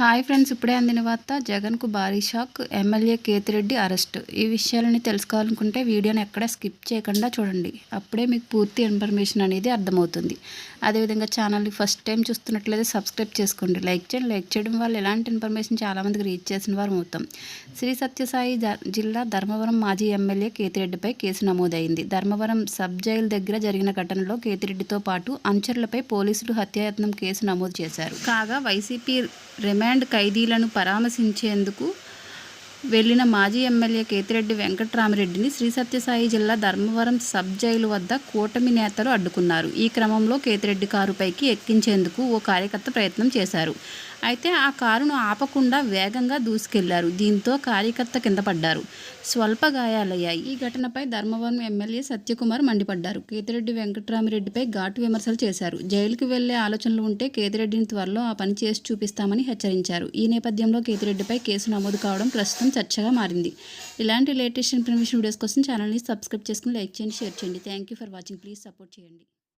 Hi friends ఇప్పుడే అందిన వార్త జగన్కు భారీ షాక్ ఎమ్మెల్యే కేతిరెడ్డి అరెస్ట్. ఈ విషయాలని తెలుసుకోవాలనుకుంటే వీడియోని ఎక్కడ స్కిప్ చేయకుండా చూడండి. అప్పుడే మీకు పూర్తి ఇన్ఫర్మేషన్ అనేది అర్థమవుతుంది. అదేవిధంగా ఛానల్ని ఫస్ట్ టైం చూస్తున్నట్లయితే సబ్స్క్రైబ్ చేసుకోండి. లైక్ చేయండి. లైక్ చేయడం వల్ల ఎలాంటి ఇన్ఫర్మేషన్ చాలామందికి రీచ్ చేసిన వారు అవుతాం శ్రీ సత్యసాయి జిల్లా ధర్మవరం మాజీ ఎమ్మెల్యే కేతిరెడ్డిపై కేసు నమోదైంది. ధర్మవరం సబ్ జైల్ దగ్గర జరిగిన ఘటనలో కేతిరెడ్డితో పాటు అనుచరులపై పోలీసులు హత్యాయత్నం కేసు నమోదు చేశారు. కాగా వైసీపీ రిమాండ్ ఖైదీలను పరామర్శించేందుకు వెళ్ళిన మాజీ ఎమ్మెల్యే కేతిరెడ్డి వెంకట్రామిరెడ్డిని శ్రీ సత్యసాయి జిల్లా ధర్మవరం సబ్ జైలు వద్ద కూటమి నేతలు అడ్డుకున్నారు. ఈ క్రమంలో కేతిరెడ్డి కారుపైకి ఎక్కించేందుకు ఓ కార్యకర్త ప్రయత్నం చేశారు. అయితే ఆ కారును ఆపకుండా వేగంగా దూసుకెళ్ళారు. దీంతో కార్యకర్త కింద పడ్డారు. స్వల్ప గాయాలయ్యాయి. ఈ ఘటనపై ధర్మవరం ఎమ్మెల్యే సత్యకుమార్ మండిపడ్డారు. కేతిరెడ్డి వెంకటరామిరెడ్డిపై ఘాటు విమర్శలు చేశారు. జైలుకు వెళ్ళే ఆలోచనలు ఉంటే కేతిరెడ్డిని త్వరలో ఆ పని చేసి చూపిస్తామని హెచ్చరించారు. ఈ నేపథ్యంలో కేతిరెడ్డిపై కేసు నమోదు కావడం ప్రస్తుతం చర్చగా మారింది. ఇలాంటి లేటెస్ట్ ఇన్ఫర్మేషన్ వీడియోస్ కోసం ఛానల్ని సబ్స్క్రైబ్ చేసుకుని లైక్ చేయండి షేర్ చేయండి. Thank you for watching. Please support చేయండి.